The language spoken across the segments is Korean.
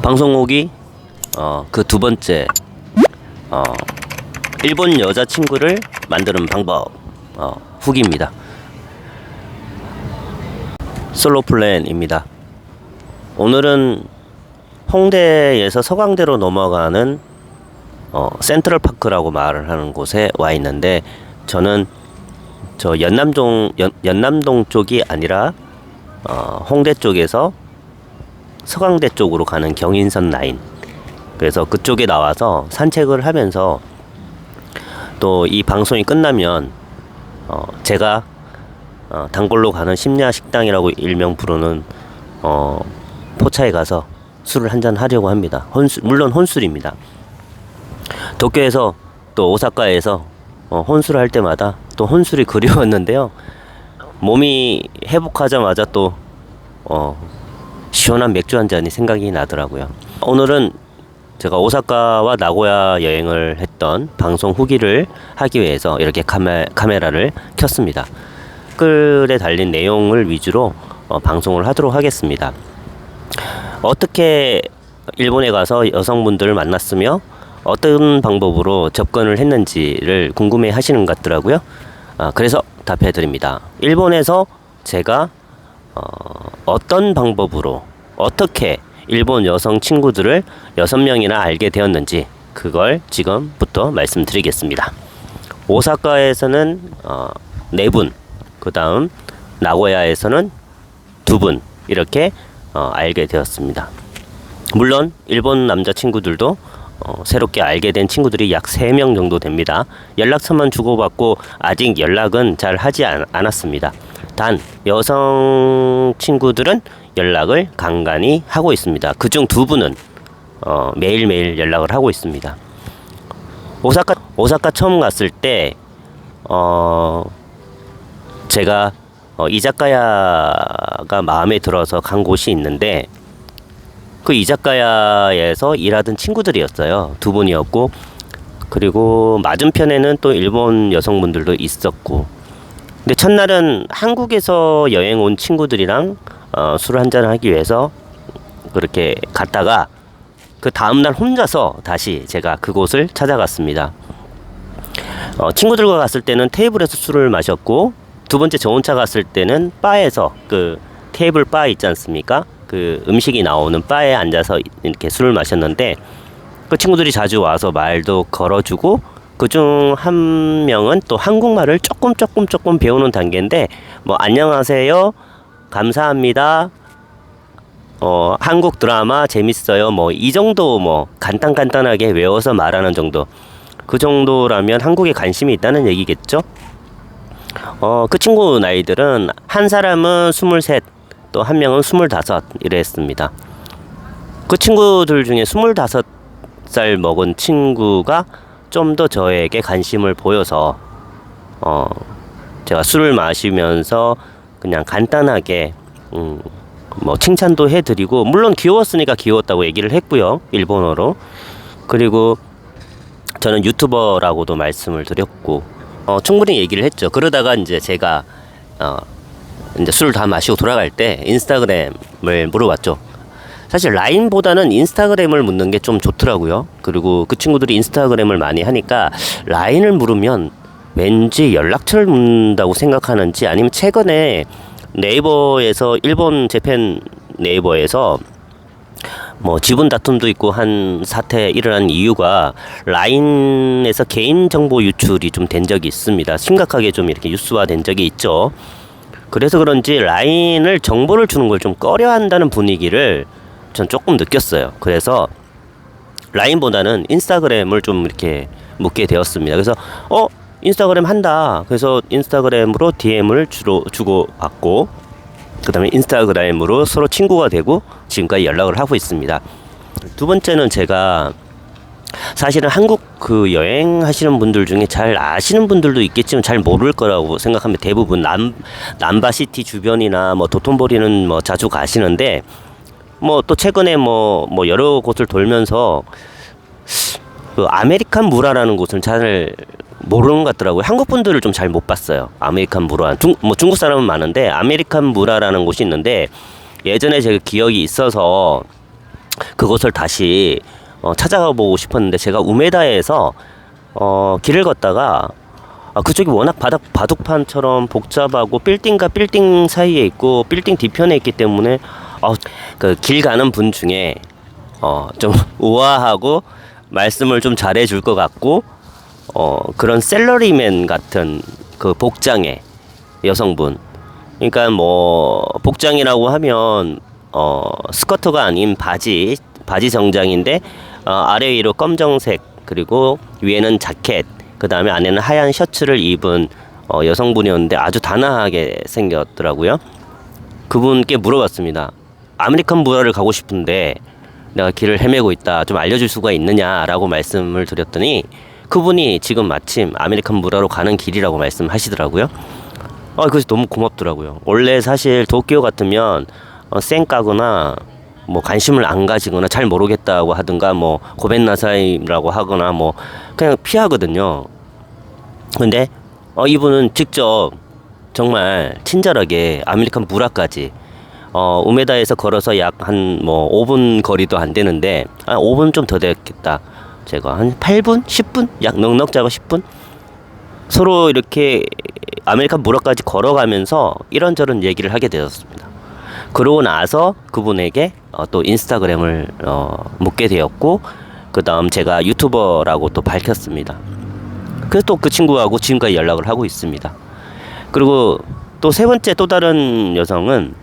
방송 후기 어, 그 두 번째 어, 일본 여자 친구를 만드는 방법 어, 후기입니다. 솔로 플랜입니다. 오늘은 홍대에서 서강대로 넘어가는 어, 센트럴 파크라고 말을 하는 곳에 와 있는데 저는 저 연남동 연, 연남동 쪽이 아니라 어, 홍대 쪽에서 서강대 쪽으로 가는 경인선 라인 그래서 그쪽에 나와서 산책을 하면서 또 이 방송이 끝나면 어, 제가 어, 단골로 가는 심야 식당이라고 일명 부르는 어, 포차에 가서 술을 한잔 하려고 합니다. 혼수, 물론 혼술입니다. 도쿄에서 또 오사카에서 어, 혼술을 할 때마다 또 혼술이 그리웠는데요. 몸이 회복하자마자 또 어, 시원한 맥주 한 잔이 생각이 나더라고요. 오늘은 제가 오사카와 나고야 여행을 했던 방송 후기를 하기 위해서 이렇게 카메, 카메라를 켰습니다. 댓글에 달린 내용을 위주로 어, 방송을 하도록 하겠습니다. 어떻게 일본에 가서 여성분들을 만났으며 어떤 방법으로 접근을 했는지를 궁금해 하시는 것 같더라고요. 아, 그래서 답해 드립니다. 일본에서 제가 어, 어떤 방법으로 어떻게 일본 여성 친구들을 여섯 명이나 알게 되었는지 그걸 지금부터 말씀드리겠습니다. 오사카에서는 어, 네 분, 그 다음 나고야에서는 두분 이렇게 어, 알게 되었습니다. 물론 일본 남자 친구들도 어, 새롭게 알게 된 친구들이 약 3명 정도 됩니다. 연락처만 주고받고 아직 연락은 잘 하지 않, 않았습니다. 단 여성 친구들은 연락을 간간히 하고 있습니다. 그중 두 분은 어, 매일매일 연락을 하고 있습니다. 오사카 오사카 처음 갔을 때 어, 제가 어, 이자카야가 마음에 들어서 간 곳이 있는데 그 이자카야에서 일하던 친구들이었어요. 두 분이었고 그리고 맞은편에는 또 일본 여성분들도 있었고 근데 첫날은 한국에서 여행 온 친구들이랑 어, 술 한잔 하기 위해서 그렇게 갔다가 그 다음날 혼자서 다시 제가 그곳을 찾아갔습니다. 어, 친구들과 갔을 때는 테이블에서 술을 마셨고 두 번째 저 혼자 갔을 때는 바에서 그 테이블 바 있지 않습니까? 그 음식이 나오는 바에 앉아서 이렇게 술을 마셨는데 그 친구들이 자주 와서 말도 걸어주고 그중 한 명은 또 한국말을 조금 조금 조금 배우는 단계인데 뭐 안녕하세요 감사합니다 어 한국 드라마 재밌어요 뭐 이 정도 뭐 간단 간단하게 외워서 말하는 정도. 그 정도라면 한국에 관심이 있다는 얘기겠죠? 어그 친구 나이들은 한 사람은 스물셋 또 한 명은 스물다섯 이랬습니다. 그 친구들 중에 스물다섯 살 먹은 친구가 좀 더 저에게 관심을 보여서 어 제가 술을 마시면서 그냥 간단하게 음, 뭐 칭찬도 해드리고 물론 귀여웠으니까 귀여웠다고 얘기를 했고요 일본어로. 그리고 저는 유튜버라고도 말씀을 드렸고 어, 충분히 얘기를 했죠. 그러다가 이제 제가 어, 이제 술을 다 마시고 돌아갈 때 인스타그램을 물어봤죠 사실 라인보다는 인스타그램을 묻는 게 좀 좋더라고요. 그리고 그 친구들이 인스타그램을 많이 하니까 라인을 물으면 왠지 연락처를 묻는다고 생각하는지 아니면 최근에 네이버에서 일본 재팬 네이버에서 뭐 지분 다툼도 있고 한 사태 일어난 이유가 라인에서 개인 정보 유출이 좀 된 적이 있습니다. 심각하게 좀 이렇게 뉴스화 된 적이 있죠. 그래서 그런지 라인을 정보를 주는 걸 좀 꺼려한다는 분위기를 전 조금 느꼈어요. 그래서 라인보다는 인스타그램을 좀 이렇게 묻게 되었습니다. 그래서 어 인스타그램 한다. 그래서 인스타그램으로 DM을 주로 주고 받고 그다음에 인스타그램으로 서로 친구가 되고 지금까지 연락을 하고 있습니다. 두 번째는 제가 사실은 한국 그 여행하시는 분들 중에 잘 아시는 분들도 있겠지만 잘 모를 거라고 생각합니다. 대부분 남 남바시티 주변이나 뭐 도톤보리는 뭐 자주 가시는데 뭐 또 최근에 뭐뭐 여러 곳을 돌면서 그 아메리칸 무라라는 곳은 잘 모르는 것 같더라고요. 한국 분들을 좀 잘 못 봤어요. 아메리칸 무라. 중, 뭐 중국 사람은 많은데 아메리칸 무라라는 곳이 있는데 예전에 제가 기억이 있어서 그곳을 다시 어, 찾아가 보고 싶었는데 제가 우메다에서 어, 길을 걷다가 아, 그쪽이 워낙 바닥 바둑판처럼 복잡하고 빌딩과 빌딩 사이에 있고 빌딩 뒤편에 있기 때문에 어, 그 길 가는 분 중에 어, 좀 우아하고 말씀을 좀 잘해줄 것 같고 어, 그런 셀러리맨 같은 그 복장의 여성분. 그러니까 뭐 복장이라고 하면 어, 스커트가 아닌 바지 바지 정장인데 어, 아래 위로 검정색 그리고 위에는 자켓 그 다음에 안에는 하얀 셔츠를 입은 어, 여성분이었는데 아주 단아하게 생겼더라고요. 그분께 물어봤습니다. 아메리칸 무라를 가고 싶은데 내가 길을 헤매고 있다. 좀 알려줄 수가 있느냐라고 말씀을 드렸더니 그분이 지금 마침 아메리칸 무라로 가는 길이라고 말씀하시더라고요. 아, 그래서 너무 고맙더라고요. 원래 사실 도쿄 같으면 어, 쌩까거나 뭐 관심을 안 가지거나 잘 모르겠다고 하든가 뭐 고벤나사이라고 하거나 뭐 그냥 피하거든요. 근데 어, 이분은 직접 정말 친절하게 아메리칸 무라까지 어, 우메다에서 걸어서 약 한 뭐 5분 거리도 안 되는데 아 5분 좀 더 됐겠다. 제가 한 8분, 10분, 약 넉넉 잡아 10분 서로 이렇게 아메리칸 무라까지 걸어가면서 이런저런 얘기를 하게 되었습니다. 그러고 나서 그분에게 어, 또 인스타그램을 어, 묻게 되었고 그 다음 제가 유튜버라고 또 밝혔습니다. 그래서 또 그 친구하고 지금까지 연락을 하고 있습니다. 그리고 또 세 번째 또 다른 여성은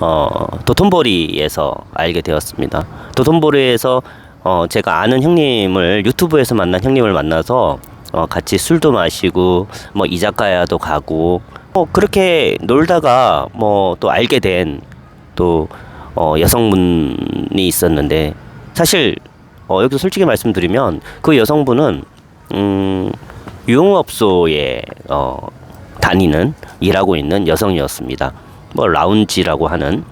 어, 도톤보리에서 알게 되었습니다. 도톤보리에서 어, 제가 아는 형님을 유튜브에서 만난 형님을 만나서 어, 같이 술도 마시고 뭐 이자카야도 가고 뭐 그렇게 놀다가 뭐 또 알게 된 또 어, 여성분이 있었는데 사실 어, 여기서 솔직히 말씀드리면 그 여성분은 음, 유흥업소에 어, 다니는 일하고 있는 여성이었습니다. 뭐 라운지라고 하는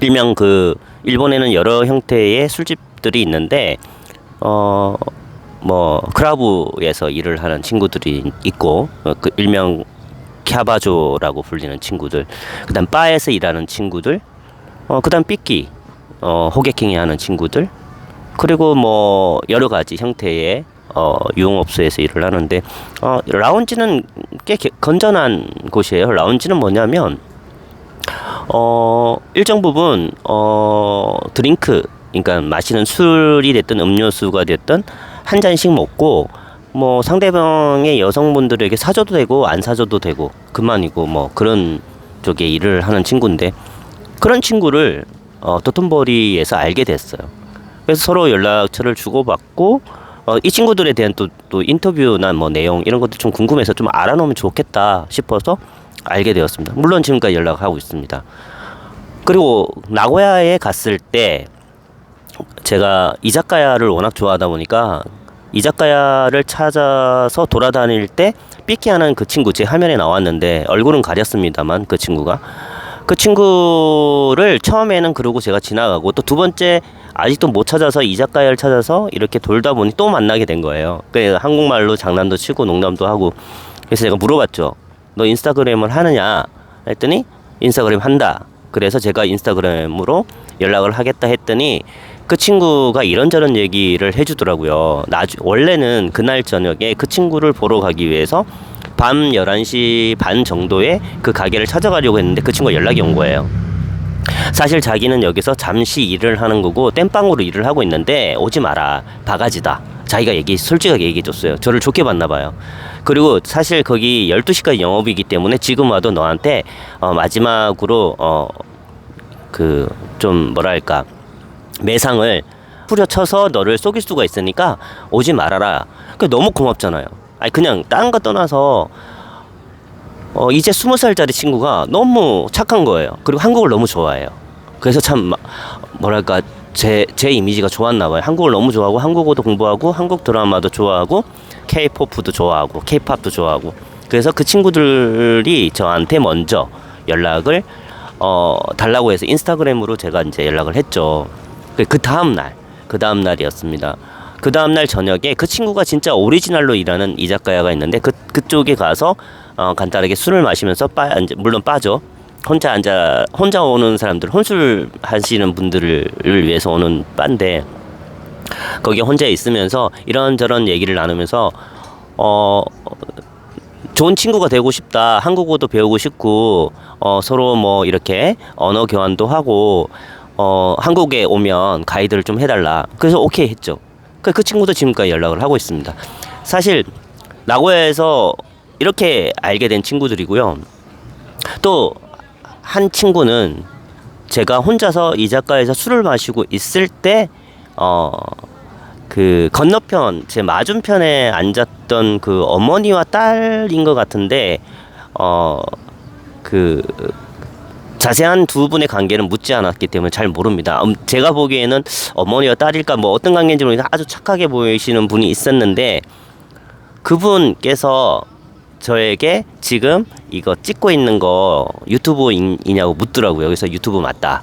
일명 그 일본에는 여러 형태의 술집들이 있는데 어 뭐 크라브에서 일을 하는 친구들이 있고 어, 그 일명 캬바조라고 불리는 친구들 그다음 바에서 일하는 친구들 어 그다음 삐끼 어 호객행위 하는 친구들 그리고 뭐 여러 가지 형태의 어 유흥업소에서 일을 하는데 어 라운지는 꽤 개- 건전한 곳이에요. 라운지는 뭐냐면 어 일정 부분 어 드링크 그러니까 마시는 술이 됐든 음료수가 됐든 한 잔씩 먹고 뭐 상대방의 여성분들에게 사줘도 되고 안 사줘도 되고 그만이고 뭐 그런 쪽에 일을 하는 친구인데 그런 친구를 어 도톤보리에서 알게 됐어요. 그래서 서로 연락처를 주고받고 어, 이 친구들에 대한 또, 또 인터뷰나 뭐 내용 이런 것도 좀 궁금해서 좀 알아놓으면 좋겠다 싶어서 알게 되었습니다. 물론 지금까지 연락하고 있습니다. 그리고 나고야에 갔을 때 제가 이자카야를 워낙 좋아하다 보니까 이자카야를 찾아서 돌아다닐 때 삐끼하는 그 친구 제 화면에 나왔는데 얼굴은 가렸습니다만 그 친구가 그 친구를 처음에는 그러고 제가 지나가고 또 두 번째 아직도 못 찾아서 이자카야를 찾아서 이렇게 돌다 보니 또 만나게 된 거예요. 그 한국말로 장난도 치고 농담도 하고 그래서 제가 물어봤죠. 너 인스타그램을 하느냐 했더니 인스타그램 한다. 그래서 제가 인스타그램으로 연락을 하겠다 했더니 그 친구가 이런저런 얘기를 해주더라고요. 나중 원래는 그날 저녁에 그 친구를 보러 가기 위해서 밤 11시 반 정도에 그 가게를 찾아가려고 했는데 그 친구가 연락이 온 거예요. 사실 자기는 여기서 잠시 일을 하는 거고 땜빵으로 일을 하고 있는데 오지 마라 바가지다 자기가 얘기 솔직하게 얘기해 줬어요 저를 좋게 봤나 봐요 그리고 사실 거기 12시까지 영업이기 때문에 지금 와도 너한테 어, 마지막으로 어 그 좀 뭐랄까 매상을 후려쳐서 너를 속일 수가 있으니까 오지 말아라 그 너무 고맙잖아요 아니 그냥 딴 거 떠나서 어, 이제 스무 살짜리 친구가 너무 착한 거예요. 그리고 한국을 너무 좋아해요. 그래서 참 마- 뭐랄까 제, 제 이미지가 좋았나 봐요. 한국을 너무 좋아하고 한국어도 공부하고 한국 드라마도 좋아하고 K-팝도 좋아하고 K-팝도 좋아하고 그래서 그 친구들이 저한테 먼저 연락을 어, 달라고 해서 인스타그램으로 제가 이제 연락을 했죠. 그, 그 다음 날, 그 다음 날이었습니다. 그 다음 날 저녁에 그 친구가 진짜 오리지널로 일하는 이자카야가 있는데 그 그쪽에 가서 어, 간단하게 술을 마시면서 빠 물론 빠죠. 혼자 앉아 혼자 오는 사람들 혼술 하시는 분들을 위해서 오는 바인데 거기에 혼자 있으면서 이런저런 얘기를 나누면서 어 좋은 친구가 되고 싶다. 한국어도 배우고 싶고 어 서로 뭐 이렇게 언어 교환도 하고 어 한국에 오면 가이드를 좀 해달라. 그래서 오케이 했죠. 그, 그 친구도 지금까지 연락을 하고 있습니다. 사실 나고야에서 이렇게 알게 된 친구들이고요. 또 한 친구는 제가 혼자서 이 작가에서 술을 마시고 있을 때, 어, 그 건너편, 제 맞은편에 앉았던 그 어머니와 딸인 것 같은데, 어, 그, 자세한 두 분의 관계는 묻지 않았기 때문에 잘 모릅니다. 음, 제가 보기에는 어머니와 딸일까 뭐 어떤 관계인지 모르겠는데 아주 착하게 보이시는 분이 있었는데 그분께서 저에게 지금 이거 찍고 있는 거 유튜브이냐고 묻더라고요. 그래서 유튜브 맞다.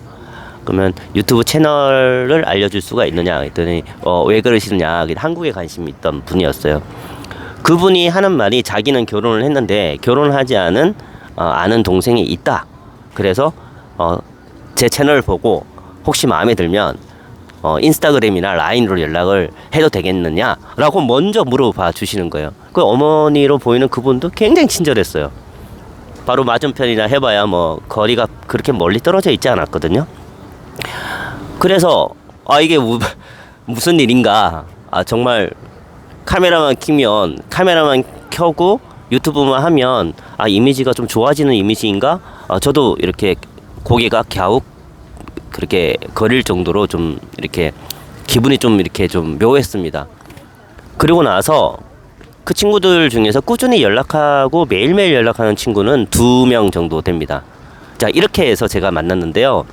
그러면 유튜브 채널을 알려줄 수가 있느냐 했더니 어, 왜 그러시느냐 한국에 관심이 있던 분이었어요. 그분이 하는 말이 자기는 결혼을 했는데 결혼하지 않은 어, 아는 동생이 있다. 그래서 어, 제 채널을 보고 혹시 마음에 들면 어, 인스타그램이나 라인으로 연락을 해도 되겠느냐라고 먼저 물어봐 주시는 거예요. 그 어머니로 보이는 그분도 굉장히 친절했어요. 바로 맞은편이나 해봐야 뭐 거리가 그렇게 멀리 떨어져 있지 않았거든요. 그래서 아 이게 무, 무슨 일인가? 아 정말 카메라만 키면 카메라만 켜고 유튜브만 하면 아 이미지가 좀 좋아지는 이미지인가? 아, 저도 이렇게 고개가 갸욱 그렇게 거릴 정도로 좀 이렇게 기분이 좀 이렇게 좀 묘했습니다. 그리고 나서 그 친구들 중에서 꾸준히 연락하고 매일매일 연락하는 친구는 두 명 정도 됩니다. 자, 이렇게 해서 제가 만났는데요.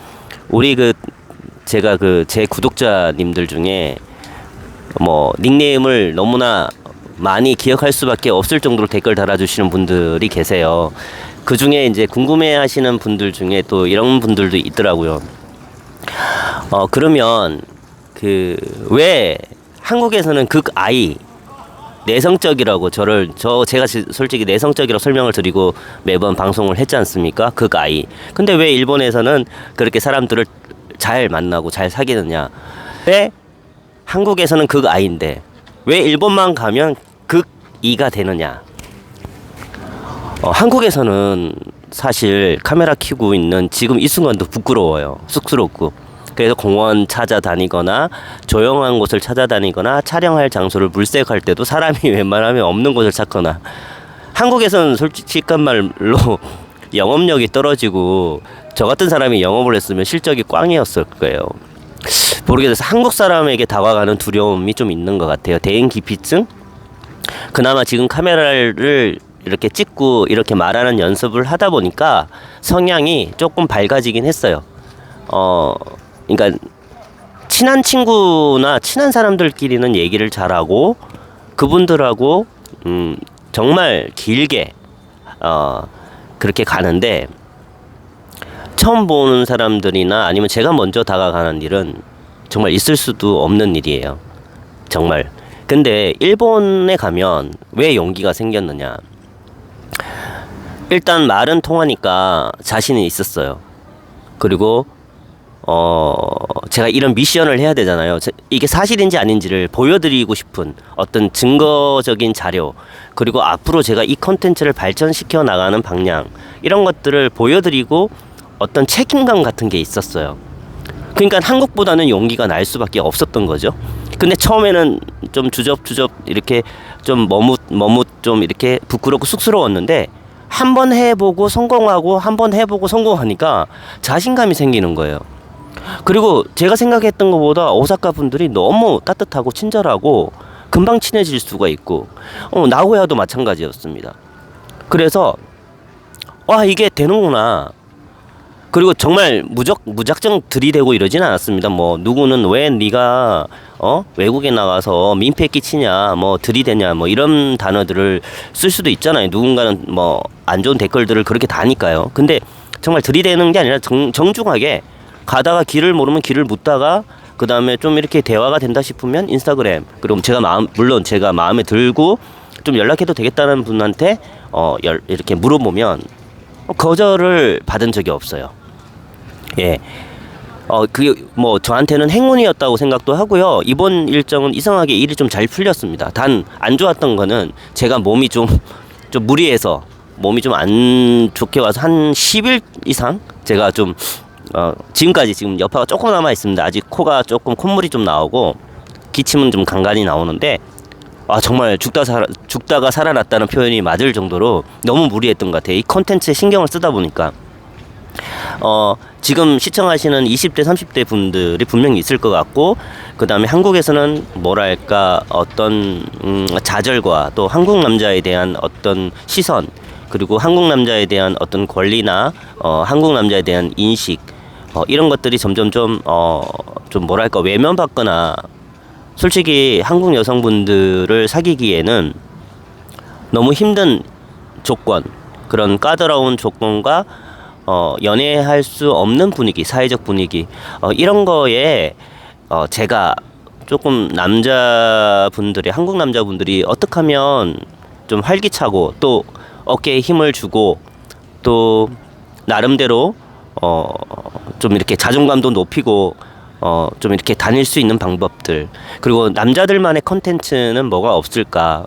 우리 그 제가 그 제 구독자님들 중에 뭐 닉네임을 너무나 많이 기억할 수밖에 없을 정도로 댓글 달아주시는 분들이 계세요. 그 중에 이제 궁금해 하시는 분들 중에 또 이런 분들도 있더라고요. 어 그러면 그 왜 한국에서는 극 아이 내성적이라고 저를 저 제가 지- 솔직히 내성적이라고 설명을 드리고 매번 방송을 했지 않습니까? 극 아이. 근데 왜 일본에서는 그렇게 사람들을 잘 만나고 잘 사귀느냐? 왜 한국에서는 극 아이인데 왜 일본만 가면 극 이가 되느냐? 어, 한국에서는 사실 카메라 켜고 있는 지금 이 순간도 부끄러워요. 쑥스럽고. 그래서 공원 찾아다니거나 조용한 곳을 찾아다니거나 촬영할 장소를 물색할 때도 사람이 웬만하면 없는 곳을 찾거나 한국에서는 솔직한 말로 영업력이 떨어지고 저 같은 사람이 영업을 했으면 실적이 꽝이었을 거예요. 모르겠어요. 한국 사람에게 다가가는 두려움이 좀 있는 것 같아요. 대인 기피증? 그나마 지금 카메라를 이렇게 찍고 이렇게 말하는 연습을 하다 보니까 성향이 조금 밝아지긴 했어요. 어, 그러니까 친한 친구나 친한 사람들끼리는 얘기를 잘하고 그분들하고 음, 정말 길게 어, 그렇게 가는데 처음 보는 사람들이나 아니면 제가 먼저 다가가는 일은 정말 있을 수도 없는 일이에요. 정말. 근데 일본에 가면 왜 용기가 생겼느냐? 일단 말은 통하니까 자신이 있었어요. 그리고 어 제가 이런 미션을 해야 되잖아요. 제- 이게 사실인지 아닌지를 보여드리고 싶은 어떤 증거적인 자료 그리고 앞으로 제가 이 컨텐츠를 발전시켜 나가는 방향 이런 것들을 보여드리고 어떤 책임감 같은 게 있었어요. 그러니까 한국보다는 용기가 날 수밖에 없었던 거죠. 근데 처음에는 좀 주접주접 이렇게 좀 머뭇 머뭇 좀 이렇게 부끄럽고 쑥스러웠는데 한 번 해보고 성공하고 한 번 해보고 성공하니까 자신감이 생기는 거예요. 그리고 제가 생각했던 것보다 오사카 분들이 너무 따뜻하고 친절하고 금방 친해질 수가 있고 어, 나고야도 마찬가지였습니다. 그래서 와 이게 되는구나. 그리고 정말 무적 무작정 들이대고 이러진 않았습니다. 뭐 누구는 왜 네가 어 외국에 나가서 민폐 끼치냐, 뭐 들이대냐, 뭐 이런 단어들을 쓸 수도 있잖아요. 누군가는 뭐 안 좋은 댓글들을 그렇게 다니까요. 근데 정말 들이대는 게 아니라 정, 정중하게 가다가 길을 모르면 길을 묻다가 그 다음에 좀 이렇게 대화가 된다 싶으면 인스타그램 그리고 제가 마음 물론 제가 마음에 들고 좀 연락해도 되겠다는 분한테 어 열, 이렇게 물어보면 거절을 받은 적이 없어요. 예. 어, 그게 뭐 저한테는 행운이었다고 생각도 하고요. 이번 일정은 이상하게 일이 좀 잘 풀렸습니다. 단 안 좋았던 거는 제가 몸이 좀, 좀 무리해서 몸이 좀 안 좋게 와서 한 10일 이상 제가 좀, 어, 지금까지 지금 여파가 조금 남아 있습니다. 아직 코가 조금 콧물이 좀 나오고 기침은 좀 간간히 나오는데 아 정말 죽다 살아 죽다가 살아났다는 표현이 맞을 정도로 너무 무리했던 것 같아요. 이 컨텐츠에 신경을 쓰다 보니까 어 지금 시청하시는 20대 30대 분들이 분명히 있을 것 같고 그 다음에 한국에서는 뭐랄까 어떤 음, 좌절과 또 한국 남자에 대한 어떤 시선 그리고 한국 남자에 대한 어떤 권리나 어, 한국 남자에 대한 인식 어, 이런 것들이 점점 좀 어 좀 뭐랄까 외면받거나 솔직히 한국 여성분들을 사귀기에는 너무 힘든 조건 그런 까다로운 조건과 어, 연애할 수 없는 분위기 사회적 분위기 어, 이런 거에 어, 제가 조금 남자분들이 한국 남자분들이 어떻게 하면 좀 활기차고 또 어깨에 힘을 주고 또 나름대로 어 좀 이렇게 자존감도 높이고 어 좀 이렇게 다닐 수 있는 방법들 그리고 남자들만의 컨텐츠는 뭐가 없을까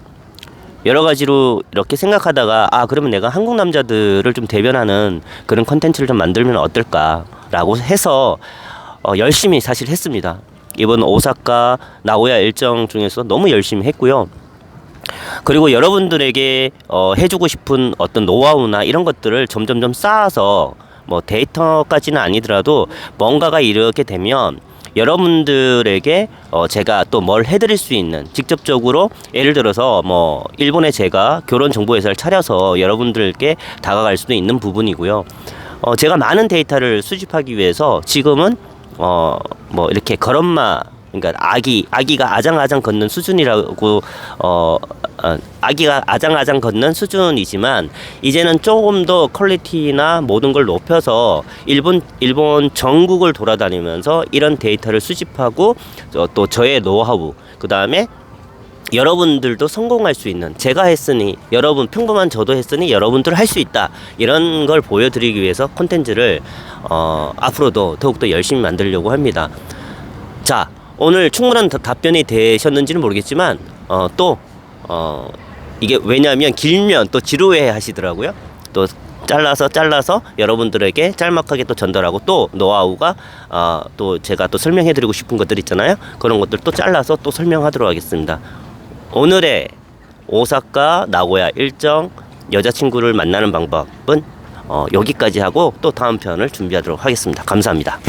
여러 가지로 이렇게 생각하다가 아 그러면 내가 한국 남자들을 좀 대변하는 그런 컨텐츠를 좀 만들면 어떨까라고 해서 어, 열심히 사실 했습니다 이번 오사카 나고야 일정 중에서 너무 열심히 했고요. 그리고 여러분들에게 어, 해주고 싶은 어떤 노하우나 이런 것들을 점점점 쌓아서 뭐 데이터까지는 아니더라도 뭔가가 이렇게 되면 여러분들에게 어, 제가 또 뭘 해드릴 수 있는 직접적으로 예를 들어서 뭐 일본에 제가 결혼 정보 회사를 차려서 여러분들께 다가갈 수도 있는 부분이고요. 어, 제가 많은 데이터를 수집하기 위해서 지금은 어, 뭐 이렇게 걸엄마 그러니까 아기 아기가 아장아장 걷는 수준이라고 어, 어 아기가 아장아장 걷는 수준이지만 이제는 조금 더 퀄리티나 모든 걸 높여서 일본 일본 전국을 돌아다니면서 이런 데이터를 수집하고 어, 또 저의 노하우 그 다음에 여러분들도 성공할 수 있는 제가 했으니 여러분 평범한 저도 했으니 여러분들 할 수 있다 이런 걸 보여드리기 위해서 콘텐츠를 어, 앞으로도 더욱더 열심히 만들려고 합니다. 자 오늘 충분한 다- 답변이 되셨는지는 모르겠지만 어, 또 어, 이게 왜냐하면 길면 또 지루해 하시더라고요. 또 잘라서 잘라서 여러분들에게 짤막하게 또 전달하고 또 노하우가 어, 또 제가 또 설명해드리고 싶은 것들 있잖아요. 그런 것들 또 잘라서 또 설명하도록 하겠습니다. 오늘의 오사카 나고야 일정 여자친구를 만나는 방법은 어, 여기까지 하고 또 다음 편을 준비하도록 하겠습니다. 감사합니다.